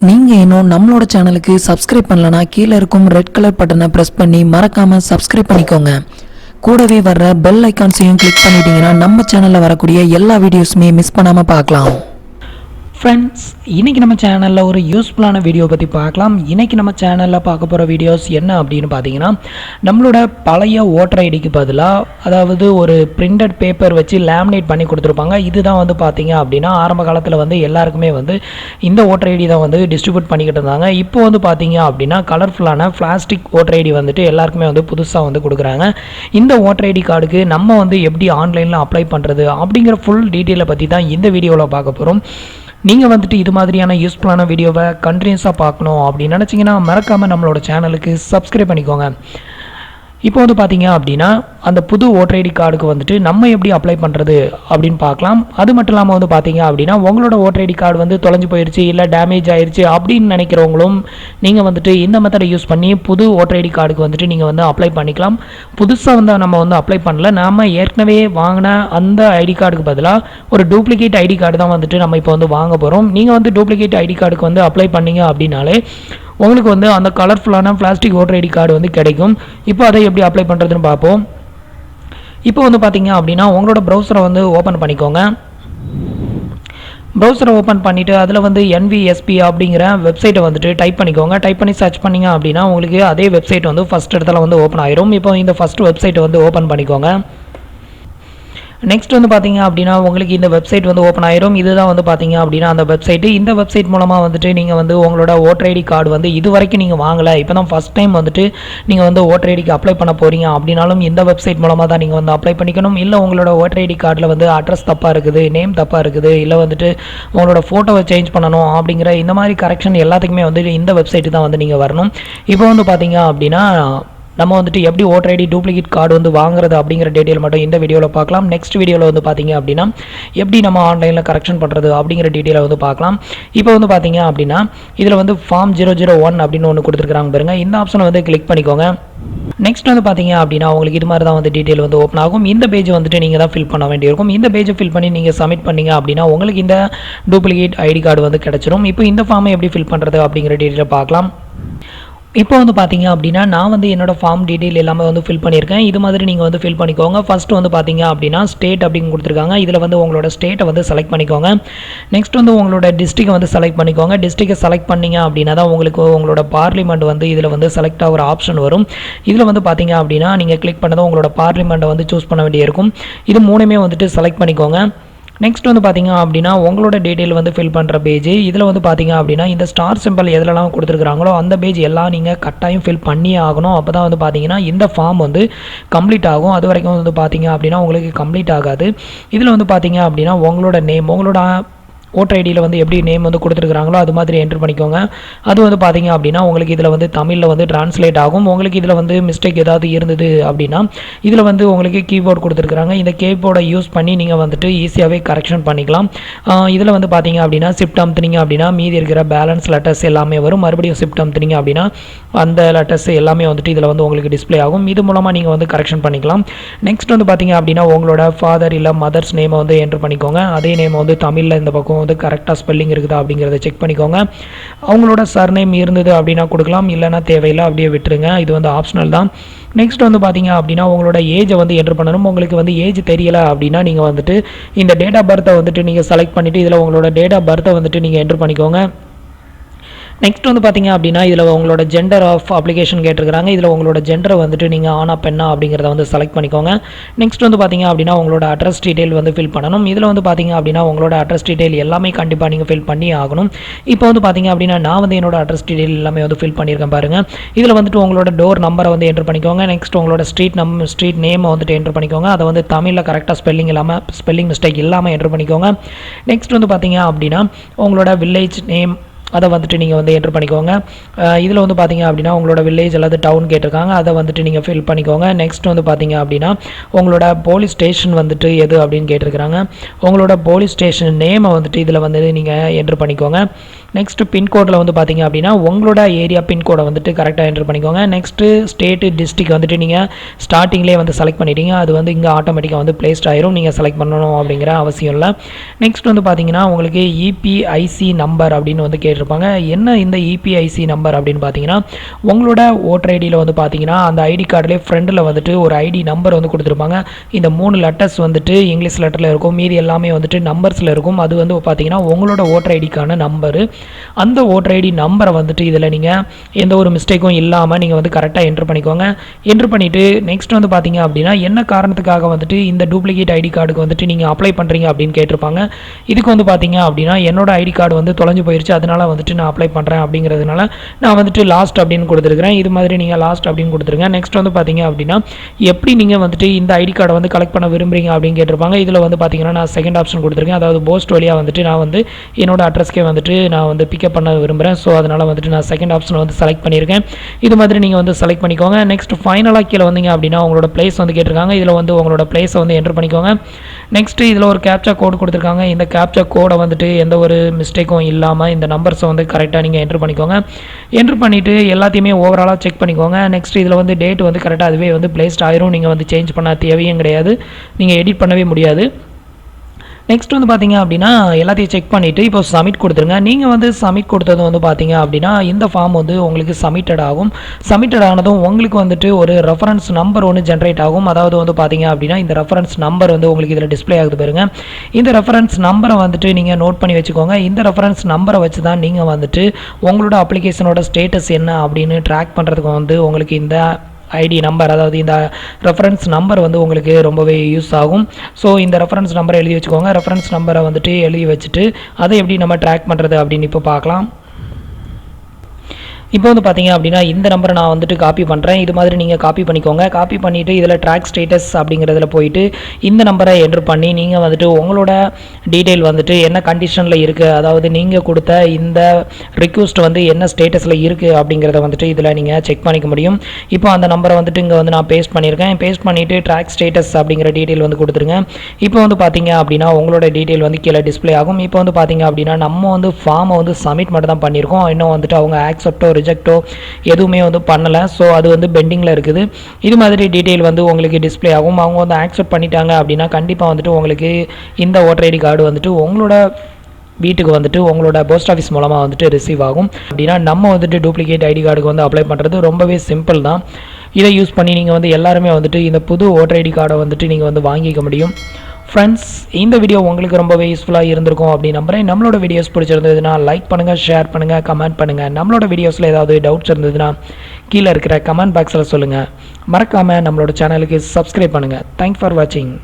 நீங்கள் இன்னும் நம்மளோட சேனலுக்கு சப்ஸ்கிரைப் பண்ணலனா கீழே இருக்கும் ரெட் கலர் பட்டனை ப்ரெஸ் பண்ணி மறக்காம சப்ஸ்கிரைப் பண்ணிக்கோங்க. கூடவே வர்ற பெல் ஐக்கான்ஸையும் கிளிக் பண்ணிட்டீங்கன்னா நம்ம சேனலில் வரக்கூடிய எல்லா வீடியோஸுமே மிஸ் பண்ணாமல் பார்க்கலாம். ஃப்ரெண்ட்ஸ் இன்றைக்கி நம்ம சேனலில் ஒரு யூஸ்ஃபுல்லான வீடியோ பற்றி பார்க்கலாம். இன்றைக்கி நம்ம சேனலில் பார்க்க போகிற வீடியோஸ் என்ன அப்படின்னு பார்த்தீங்கன்னா நம்மளோட பழைய ஓட்டர் ஐடிக்கு பதிலாக அதாவது ஒரு பிரிண்டட் பேப்பர் வச்சு லேமினேட் பண்ணி கொடுத்துருப்பாங்க. இதுதான் வந்து பார்த்தீங்க அப்படின்னா ஆரம்ப காலத்தில் வந்து எல்லாருக்குமே வந்து இந்த ஓட்டர் ஐடி தான் வந்து டிஸ்ட்ரிபியூட் பண்ணிக்கிட்டு இருந்தாங்க. இப்போ வந்து பார்த்தீங்க அப்படின்னா கலர்ஃபுல்லான பிளாஸ்டிக் ஓட்டர் ஐடி வந்துட்டு எல்லாருக்குமே வந்து புதுசாக வந்து கொடுக்குறாங்க. இந்த ஓட்டர் ஐடி கார்டுக்கு நம்ம வந்து எப்படி ஆன்லைனில் அப்ளை பண்ணுறது அப்படிங்கிற ஃபுல் டீட்டெயிலை பற்றி தான் இந்த வீடியோவில் பார்க்க போகிறோம் நீங்கள் வந்துட்டு இது மாதிரியான யூஸ்ஃபுல்லான வீடியோவை கண்டினியூஸாக பார்க்கணும் அப்படின்னு நினச்சிங்கன்னா மறக்காமல் நம்மளோட சேனலுக்கு சப்ஸ்கிரைப் பண்ணிக்கோங்க. இப்போ வந்து பார்த்தீங்க அப்படின்னா அந்த புது ஓட்டர் ஐடி கார்டுக்கு வந்துட்டு நம்ம எப்படி அப்ளை பண்ணுறது அப்படின்னு பார்க்கலாம். அது மட்டும் இல்லாமல் வந்து பார்த்தீங்க அப்படின்னா உங்களோட ஓட்டர் ஐடி கார்டு வந்து தொலைஞ்சு போயிடுச்சு இல்லை டேமேஜ் ஆயிடுச்சு அப்படின்னு நினைக்கிறவங்களும் நீங்கள் வந்துட்டு இந்த மெத்தடை யூஸ் பண்ணி புது ஓட்டர் ஐடி கார்டுக்கு வந்துட்டு நீங்கள் வந்து அப்ளை பண்ணிக்கலாம். புதுசாக வந்து நம்ம வந்து அப்ளை பண்ணல. நாம் ஏற்கனவே வாங்கின அந்த ஐடி கார்டுக்கு பதிலாக ஒரு டூப்ளிகேட் ஐடி கார்டு தான் வந்துட்டு நம்ம இப்போ வந்து வாங்க போகிறோம் நீங்கள் வந்து டூப்ளிகேட் ஐடி கார்டுக்கு வந்து அப்ளை பண்ணீங்க அப்படின்னாலே உங்களுக்கு வந்து அந்த கலர்ஃபுல்லான பிளாஸ்டிக் ஓட்டர் ஐடி கார்டு வந்து கிடைக்கும். இப்போ அதை எப்படி அப்ளை பண்ணுறதுன்னு பார்ப்போம். இப்போ வந்து பார்த்தீங்க அப்படின்னா உங்களோட ப்ரௌசரை வந்து ஓப்பன் பண்ணிக்கோங்க. ப்ரௌசரை ஓப்பன் பண்ணிவிட்டு அதில் வந்து என்விஎஸ்பி அப்படிங்கிற வெப்சைட்டை வந்துட்டு டைப் பண்ணிக்கோங்க. டைப் பண்ணி சர்ச் பண்ணீங்க அப்படின்னா உங்களுக்கு அதே வெப்சைட் வந்து ஃபஸ்ட் இடத்துல வந்து ஓப்பன் ஆயிரும். இப்போ இந்த ஃபஸ்ட் வெப்சைட்டை வந்து ஓப்பன் பண்ணிக்கோங்க. நெக்ஸ்ட் வந்து பார்த்தீங்க அப்படின்னா உங்களுக்கு இந்த வெப்சைட் வந்து ஓப்பன் ஆயிரும். இதுதான் வந்து பார்த்தீங்க அப்படின்னா அந்த வெப்சைட்டு இந்த வெப்சைட் மூலமாக வந்துட்டு நீங்கள் வந்து உங்களோட ஓட்டர் ஐடி கார்டு வந்து இது வரைக்கும் நீங்கள் வாங்கலை. இப்போ தான் ஃபஸ்ட் டைம் வந்துட்டு நீங்கள் வந்து ஓட்டர் ஐடிக்கு அப்ளை பண்ண போகிறீங்க அப்படின்னாலும் இந்த வெப்சைட் மூலமாக தான் நீங்கள் வந்து அப்ளை பண்ணிக்கணும். இல்லை உங்களோட ஓட்டர் ஐடி கார்டில் வந்து அட்ரஸ் தப்பாக இருக்குது நேம் தப்பாக இருக்குது இல்லை வந்துட்டு உங்களோட ஃபோட்டோவை சேஞ்ச் பண்ணணும் அப்படிங்கிற இந்த மாதிரி கரெக்ஷன் எல்லாத்துக்குமே வந்து இந்த வெப்சைட்டு தான் வந்து நீங்கள் வரணும். இப்போ வந்து பார்த்தீங்க அப்படின்னா நம்ம வந்துட்டு எப்படி ஓட்டர் ஐடி டூப்ளிகேட் கார்டு வந்து வாங்குறது அப்படிங்கிற டீட்டெயில் மட்டும் இந்த வீடியோவில் பார்க்கலாம். நெக்ஸ்ட் வீடியோவில் வந்து பார்த்தீங்க அப்படின்னா எப்படி நம்ம ஆன்லைனில் கரெக்ஷன் பண்ணுறது அப்படிங்கிற டீட்டெயிலை வந்து பார்க்கலாம். இப்போ வந்து பார்த்தீங்க அப்படின்னா இதில் வந்து ஃபார்ம் ஜீரோ ஜீரோ ஒன் அப்படின்னு ஒன்று கொடுத்துருக்காங்க பாருங்க. இந்த ஆப்ஷனை வந்து கிளிக் பண்ணிக்கோங்க. நெக்ஸ்ட் வந்து பார்த்தீங்க அப்படின்னா உங்களுக்கு இது மாதிரி தான் வந்து டீட்டெயில் வந்து ஓப்பன் ஆகும். இந்த பேஜ் வந்துட்டு நீங்கள் தான் ஃபில் பண்ண வேண்டியிருக்கும். இந்த பேஜை ஃபில் பண்ணி நீங்கள் சப்மிட் பண்ணீங்க அப்படின்னா உங்களுக்கு இந்த டூப்ளிகேட் ஐடி கார்டு வந்து கிடச்சிரும். இப்போ இந்த ஃபார்மை எப்படி ஃபில் பண்ணுறது அப்படிங்கிற டீட்டெயிலை பார்க்கலாம். இப்போ வந்து பார்த்தீங்க அப்படின்னா நான் வந்து என்னோட ஃபார்ம் டீட்டெயில் எல்லாமே வந்து ஃபில் பண்ணியிருக்கேன். இது மாதிரி நீங்கள் வந்து ஃபில் பண்ணிக்கோங்க. ஃபஸ்ட் வந்து பார்த்தீங்க அப்படின்னா ஸ்டேட் அப்படின்னு கொடுத்துருக்காங்க. இதில் வந்து உங்களோட ஸ்டேட்டை வந்து செலக்ட் பண்ணிக்கோங்க. நெக்ஸ்ட் வந்து உங்களோட டிஸ்ட்ரிக்டை வந்து செலக்ட் பண்ணிக்கோங்க. டிஸ்ட்ரிக்டை செலக்ட் பண்ணீங்க அப்படின்னா தான் உங்களுக்கு உங்களோட பார்லிமெண்ட் வந்து இதில் வந்து செலக்ட் ஆகிற ஆப்ஷன் வரும். இதில் வந்து பார்த்தீங்க அப்படின்னா நீங்கள் கிளிக் பண்ணதும் உங்களோட பார்லிமெண்ட்டை வந்து சூஸ் பண்ண வேண்டியிருக்கும். இது மூணுமே வந்துட்டு செலக்ட் பண்ணிக்கோங்க. நெக்ஸ்ட் வந்து பார்த்தீங்க அப்படின்னா உங்களோட டீட்டெயில் வந்து ஃபில் பண்ணுற பேஜ் இதில் வந்து பார்த்தீங்க அப்படின்னா இந்த ஸ்டார் சிம்பிள் எதுலலாம் கொடுத்துருக்குறாங்களோ அந்த பேஜ் எல்லாம் நீங்கள் கட்டாயம் ஃபில் பண்ணி ஆகணும். அப்போ தான் வந்து பார்த்தீங்கன்னா இந்த ஃபார்ம் வந்து கம்ப்ளீட் ஆகும். அது வரைக்கும் வந்து பார்த்தீங்க அப்படின்னா உங்களுக்கு கம்ப்ளீட் ஆகாது. இதில் வந்து பார்த்தீங்க அப்படின்னா உங்களோட நேம் உங்களோட ஓட்டர் ஐடியில் வந்து எப்படி நேம் வந்து கொடுத்துருக்குறாங்களோ அது மாதிரி என்ட்ரு பண்ணிக்கோங்க. அது வந்து பார்த்தீங்க அப்படின்னா உங்களுக்கு இதில் வந்து தமிழில் வந்து டிரான்ஸ்லேட் ஆகும். உங்களுக்கு இதில் வந்து மிஸ்டேக் ஏதாவது இருந்தது அப்படின்னா இதில் வந்து உங்களுக்கு கீபோர்டு கொடுத்துருக்குறாங்க. இந்த கீபோர்டை யூஸ் பண்ணி நீங்கள் வந்துட்டு ஈஸியாகவே கரெக்ஷன் பண்ணிக்கலாம். இதில் வந்து பார்த்தீங்க அப்படின்னா ஷிஃப்ட் அமுத்துனீங்க அப்படின்னா மீதி இருக்கிற பேலன்ஸ் லெட்டர்ஸ் எல்லாமே வரும். மறுபடியும் ஷிஃப்ட் அமுத்துனீங்க அப்படின்னா அந்த லெட்டர்ஸ் எல்லாமே வந்துட்டு இதில் வந்து உங்களுக்கு டிஸ்ப்ளே ஆகும். இது மூலமாக நீங்கள் வந்து கரெக்ஷன் பண்ணிக்கலாம். நெக்ஸ்ட் வந்து பார்த்தீங்க அப்படின்னா உங்களோட ஃபாதர் இல்லை மதர்ஸ் நேமை வந்து என்ட்ரு பண்ணிக்கோங்க. அதே நேம் வந்து தமிழில் இந்த பக்கம் வந்து கரெக்டாக ஸ்பெல்லிங் இருக்குதா அப்படிங்கிறத செக் பண்ணிக்கோங்க. அவங்களோட சர்நேம் இருந்தது அப்படின்னா கொடுக்கலாம் இல்லைன்னா தேவையில்லை அப்படியே விட்டுருங்க. இது வந்து ஆப்ஷனல் தான். நெக்ஸ்ட் வந்து பார்த்தீங்க அப்படின்னா உங்களோட ஏஜை வந்து என்ட்ரு பண்ணணும். உங்களுக்கு வந்து ஏஜ் தெரியலை அப்படின்னா நீங்கள் வந்துட்டு இந்த டேட் ஆஃப் பர்த்தை வந்துட்டு நீங்கள் செலக்ட் பண்ணிவிட்டு இதில் உங்களோட டேட் ஆஃப் பர்த்தை வந்துட்டு நீங்கள் என்ட்ரு பண்ணிக்கோங்க. நெக்ஸ்ட் வந்து பார்த்தீங்க அப்படின்னா இதில் உங்களோட ஜெண்டர் ஆஃப் அப்ளிகேஷன் கேட்டிருக்காங்க இதில் உங்களோட ஜெண்டரை வந்துட்டு நீங்கள் ஆனா பெண்ணா அப்படிங்கிறத வந்து செலக்ட் பண்ணிக்கோங்க. நெக்ஸ்ட் வந்து பார்த்தீங்க அப்படின்னா உங்களோட அட்ரஸ் டீட்டெயில் வந்து ஃபில் பண்ணணும். இதில் வந்து பார்த்தீங்க அப்படின்னா உங்களோட அட்ரஸ் டீட்டெயில் எல்லாமே கண்டிப்பாக நீங்கள் ஃபில் பண்ணி ஆகணும். இப்போ வந்து பார்த்தீங்க அப்படின்னா நான் வந்து என்னோட அட்ரஸ் டீட்டெயில் எல்லாமே வந்து ஃபில் பண்ணியிருக்கேன் பாருங்கள் இதில் வந்துட்டு உங்களோட டோர் நம்பரை வந்து என்ட்ரு பண்ணிக்கோங்க. நெக்ஸ்ட் உங்களோட ஸ்ட்ரீட் நம் ஸ்ட்ரீட் நேமை வந்துட்டு என்ட்ரு பண்ணிக்கோங்க. அதை வந்து தமிழில் கரெக்டாக ஸ்பெல்லிங் இல்லாமல் ஸ்பெல்லிங் மிஸ்டேக் இல்லாமல் என்ட்ரு பண்ணிக்கோங்க. நெக்ஸ்ட் வந்து பார்த்தீங்க அப்படின்னா உங்களோட வில்லேஜ் நேம் அதை வந்துட்டு நீங்கள் வந்து என்ட்ரு பண்ணிக்கோங்க. இதில் வந்து பார்த்தீங்க அப்படின்னா உங்களோட வில்லேஜ் அல்லது டவுன் கேட்டிருக்காங்க. அதை வந்துட்டு நீங்கள் ஃபில் பண்ணிக்கோங்க. நெக்ஸ்ட் வந்து பார்த்தீங்க அப்படின்னா உங்களோட போலீஸ் ஸ்டேஷன் வந்துட்டு எது அப்படின்னு கேட்டிருக்கிறாங்க. உங்களோட போலீஸ் ஸ்டேஷன் நேமை வந்துட்டு இதில் வந்து நீங்கள் என்ட்ரு பண்ணிக்கோங்க. நெக்ஸ்ட்டு பின்கோடில் வந்து பார்த்தீங்க அப்படின்னா உங்களோட ஏரியா பின்கோடை வந்துட்டு கரெக்டாக என்ட்ரு பண்ணிக்கோங்க. நெக்ஸ்ட்டு ஸ்டேட்டு டிஸ்ட்ரிக் வந்துட்டு நீங்கள் ஸ்டார்டிங்லேயே வந்து செலக்ட் பண்ணிட்டீங்க. அது வந்து இங்கே ஆட்டோமேட்டிக்காக வந்து பிளேஸ்ட் ஆயிரும். நீங்கள் செலக்ட் பண்ணணும் அப்படிங்கிற அவசியம் இல்லை. நெக்ஸ்ட் வந்து பார்த்தீங்கன்னா உங்களுக்கு இபிஐசி நம்பர் அப்படின்னு வந்து கே கேட்டிருப்பாங்க என்ன இந்த இபிஐசி நம்பர் அப்படின்னு பார்த்தீங்கன்னா உங்களோட ஓட்டர் ஐடியில் வந்து பார்த்தீங்கன்னா அந்த ஐடி கார்டுலேயே ஃப்ரெண்டில் வந்துட்டு ஒரு ஐடி நம்பர் வந்து கொடுத்துருப்பாங்க. இந்த மூணு லெட்டர்ஸ் வந்துட்டு இங்கிலீஷ் லெட்டரில் இருக்கும். மீதி எல்லாமே வந்துட்டு நம்பர்ஸில் இருக்கும். அது வந்து பார்த்தீங்கன்னா உங்களோட ஓட்டர் ஐடிக்கான நம்பரு அந்த ஓட்டர் ஐடி நம்பரை வந்துட்டு இதில் நீங்கள் எந்த ஒரு மிஸ்டேக்கும் இல்லாமல் நீங்கள் வந்து கரெக்டாக என்ட்ரு பண்ணிக்கோங்க. என்ட்ரு பண்ணிவிட்டு நெக்ஸ்ட் வந்து பார்த்தீங்க அப்படின்னா என்ன காரணத்துக்காக வந்துட்டு இந்த டூப்ளிகேட் ஐடி கார்டுக்கு வந்துட்டு நீங்கள் அப்ளை பண்ணுறீங்க அப்படின்னு கேட்டிருப்பாங்க. இதுக்கு வந்து பார்த்தீங்க அப்படின்னா என்னோட ஐடி கார்டு வந்து தொலைஞ்சு போயிடுச்சு அதனால வந்துட்டு நான் அப்ளை பண்ணுறேன் அப்படிங்கிறதுனால நான் வந்துட்டு லாஸ்ட் அப்படின்னு கொடுத்துருக்குறேன். இது மாதிரி நீங்கள் லாஸ்ட் அப்படின்னு கொடுத்துருங்க. நெக்ஸ்ட் வந்து பார்த்தீங்க அப்படின்னா எப்படி நீங்கள் வந்துட்டு இந்த ஐடி கார்டை வந்து கலெக்ட் பண்ண விரும்புறீங்க அப்படின்னு கேட்டிருப்பாங்க. இதில் வந்து பார்த்தீங்கன்னா நான் செகண்ட் ஆப்ஷன் கொடுத்துருக்கேன். அதாவது போஸ்ட் வழியாக வந்துட்டு நான் வந்து என்னோட அட்ரஸ்க்கே வந்துட்டு நான் வந்து பிக்கப் பண்ண விரும்புகிறேன் ஸோ அதனால் வந்துட்டு நான் செகண்ட் ஆப்ஷன் வந்து செலக்ட் பண்ணியிருக்கேன். இது மாதிரி நீங்கள் வந்து செலக்ட் பண்ணிக்கோங்க. நெக்ஸ்ட் ஃபைனலாக கீழே வந்தீங்க அப்படின்னா உங்களோட பிளேஸ் வந்து கேட்டிருக்காங்க. இதில் வந்து உங்களோட பிளேஸை வந்து என்ட்ரு பண்ணிக்கோங்க. நெக்ஸ்ட் இதில் ஒரு கேப்சா கோடு கொடுத்துருக்காங்க. இந்த கேப்சா கோடை வந்துட்டு எந்த ஒரு மிஸ்டேக்கும் இல்லாமல் இந்த நம்பர் நம்பர்ஸை வந்து கரெக்டாக நீங்கள் என்ட்ரு பண்ணிக்கோங்க. என்ட்ரு பண்ணிவிட்டு எல்லாத்தையுமே ஓவராலாக செக் பண்ணிக்கோங்க. நெக்ஸ்ட் இதில் வந்து டேட் வந்து கரெக்டாக அதுவே வந்து பிளேஸ்ட் ஆயிரும். நீங்கள் வந்து சேஞ்ச் பண்ண தேவையும் கிடையாது. நீங்கள் எடிட் பண்ணவே முடியாது. நெக்ஸ்ட் வந்து பார்த்தீங்க அப்படின்னா எல்லாத்தையும் செக் பண்ணிவிட்டு இப்போ சப்மிட் கொடுத்துருங்க. நீங்கள் வந்து சப்மிட் கொடுத்தது வந்து பார்த்தீங்க அப்படின்னா இந்த ஃபார்ம் வந்து உங்களுக்கு சப்மிட்டட் ஆகும். சப்மிட்டட் ஆனதும் உங்களுக்கு வந்துட்டு ஒரு ரெஃபரன்ஸ் நம்பர் ஒன்று ஜென்ரேட் ஆகும். அதாவது வந்து பார்த்தீங்க அப்படின்னா இந்த ரெஃபரன்ஸ் நம்பர் வந்து உங்களுக்கு இதில் டிஸ்ப்ளே ஆகுது பாருங்க. இந்த ரெஃபரன்ஸ் நம்பரை வந்துட்டு நீங்கள் நோட் பண்ணி வச்சுக்கோங்க. இந்த ரெஃபரன்ஸ் நம்பரை வச்சு தான் நீங்கள் வந்துட்டு உங்களோட அப்ளிகேஷனோட ஸ்டேட்டஸ் என்ன அப்படின்னு ட்ராக் பண்ணுறதுக்கு வந்து உங்களுக்கு இந்த ஐடி நம்பர் அதாவது இந்த ரெஃபரன்ஸ் நம்பர் வந்து உங்களுக்கு ரொம்பவே யூஸ் ஆகும். ஸோ இந்த ரெஃபரன்ஸ் நம்பரை எழுதி வச்சுக்கோங்க. ரெஃபரன்ஸ் நம்பரை வந்துட்டு எழுதி வச்சுட்டு அதை எப்படி நம்ம ட்ராக் பண்ணுறது அப்படின்னு இப்போ பார்க்கலாம். இப்போ வந்து பார்த்தீங்க அப்படின்னா இந்த நம்பரை நான் வந்துட்டு காப்பி பண்ணுறேன் இது மாதிரி நீங்கள் காப்பி பண்ணிக்கோங்க. காப்பி பண்ணிவிட்டு இதில் ட்ராக் ஸ்டேட்டஸ் அப்படிங்கிறதுல போயிட்டு இந்த நம்பரை என்ட்ரு பண்ணி நீங்கள் வந்துட்டு உங்களோட டீட்டெயில் வந்துட்டு என்ன கண்டிஷனில் இருக்குது அதாவது நீங்கள் கொடுத்த இந்த ரிக்வஸ்ட் வந்து என்ன ஸ்டேட்டஸில் இருக்குது அப்படிங்கிறத வந்துட்டு இதில் நீங்கள் செக் பண்ணிக்க முடியும். இப்போ அந்த நம்பரை வந்துட்டு இங்கே வந்து நான் பேஸ்ட் பண்ணியிருக்கேன். பேஸ்ட் பண்ணிவிட்டு ட்ராக் ஸ்டேட்டஸ் அப்படிங்கிற டீட்டெயில் வந்து கொடுத்துருங்க. இப்போ வந்து பார்த்தீங்க அப்படின்னா உங்களோட டீட்டெயில் வந்து கீழே டிஸ்ப்ளே ஆகும். இப்போ வந்து பார்த்தீங்க அப்படின்னா நம்ம வந்து ஃபார்மை வந்து சப்மிட் மட்டும் தான் பண்ணியிருக்கோம். இன்னும் வந்துட்டு அவங்க ஆக்செப்டோ ரிஜெக்டோ எதுவுமே வந்து பண்ணலை. ஸோ அது வந்து பெண்டிங்கில் இருக்குது. இது மாதிரி டீட்டெயில் வந்து உங்களுக்கு டிஸ்ப்ளே ஆகும். அவங்க வந்து ஆக்செப்ட் பண்ணிட்டாங்க அப்படின்னா கண்டிப்பாக வந்துட்டு உங்களுக்கு இந்த ஓட்டர் ஐடி கார்டு வந்துட்டு உங்களோட வீட்டுக்கு வந்துட்டு உங்களோட போஸ்ட் ஆஃபீஸ் மூலமாக வந்துட்டு ரிசீவ் ஆகும். அப்படின்னா நம்ம வந்துட்டு டூப்ளிகேட் ஐடி கார்டுக்கு வந்து அப்ளை பண்ணுறது ரொம்பவே சிம்பிள் தான். இதை யூஸ் பண்ணி நீங்கள் வந்து எல்லாருமே வந்துட்டு இந்த புது ஓட்டர் ஐடி கார்டை வந்துட்டு நீங்கள் வந்து வாங்கிக்க முடியும். ஃப்ரெண்ட்ஸ் இந்த வீடியோ உங்களுக்கு ரொம்பவே யூஸ்ஃபுல்லாக இருந்திருக்கும் அப்படின்னு நம்புறேன். நம்மளோட வீடியோஸ் பிடிச்சிருந்ததுன்னா லைக் பண்ணுங்கள் ஷேர் பண்ணுங்கள் கமெண்ட் பண்ணுங்கள் நம்மளோட வீடியோஸில் ஏதாவது டவுட்ஸ் இருந்ததுன்னா கீழே இருக்கிற கமெண்ட் பாக்ஸில் சொல்லுங்கள் மறக்காமல் நம்மளோட சேனலுக்கு சப்ஸ்கிரைப் பண்ணுங்கள் தேங்க்ஸ் ஃபார் வாட்சிங்